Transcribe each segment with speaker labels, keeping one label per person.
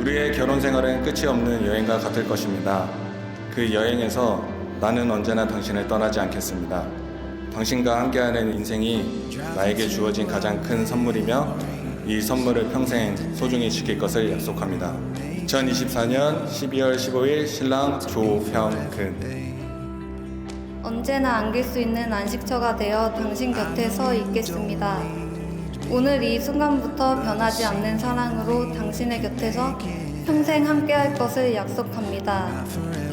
Speaker 1: 우리의 결혼 생활은 끝이 없는 여행과 같을 것입니다. 그 여행에서 나는 언제나 당신을 떠나지 않겠습니다. 당신과 함께하는 인생이 나에게 주어진 가장 큰 선물이며 이 선물을 평생 소중히 지킬 것을 약속합니다. 2024년 12월 15일 신랑 조형근
Speaker 2: 언제나 안길 수 있는 안식처가 되어 당신 곁에 서 있겠습니다. 오늘 이 순간부터 변하지 않는 사랑으로 당신의 곁에서 평생 함께할 것을 약속합니다.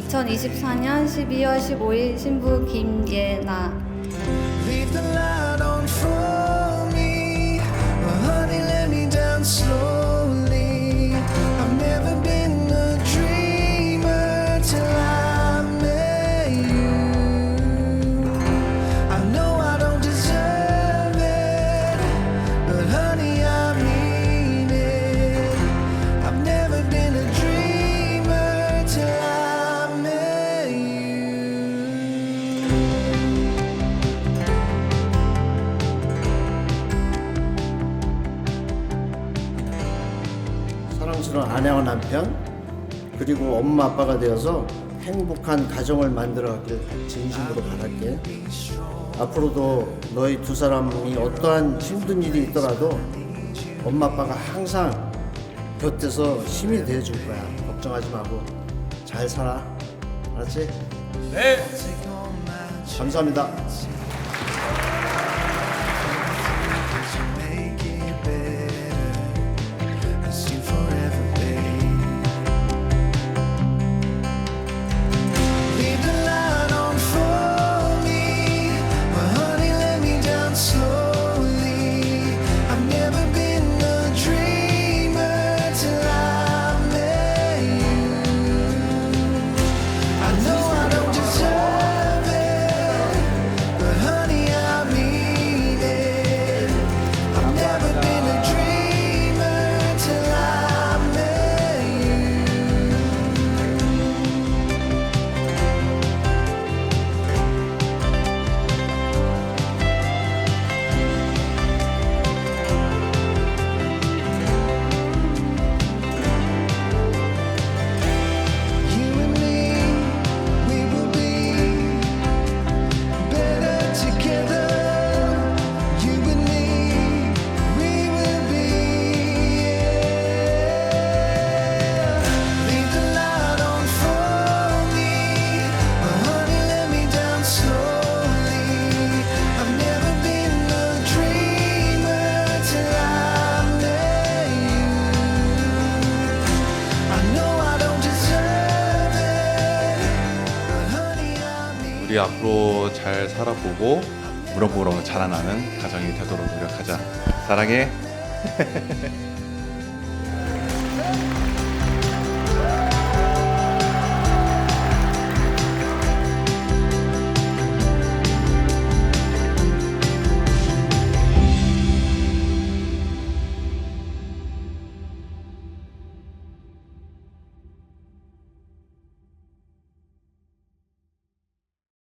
Speaker 2: 2024년 12월 15일 신부 김예나
Speaker 3: 아내와 남편 그리고 엄마 아빠가 되어서 행복한 가정을 만들어 가길 진심으로 바랄게. 앞으로도 너희 두 사람이 어떠한 힘든 일이 있더라도 엄마 아빠가 항상 곁에서 힘이 돼줄 거야. 걱정하지 말고 잘 살아. 알았지? 네. 감사합니다.
Speaker 1: 우리 앞으로 잘 살아보고 무럭무럭 자라나는 가정이 되도록 노력하자. 사랑해.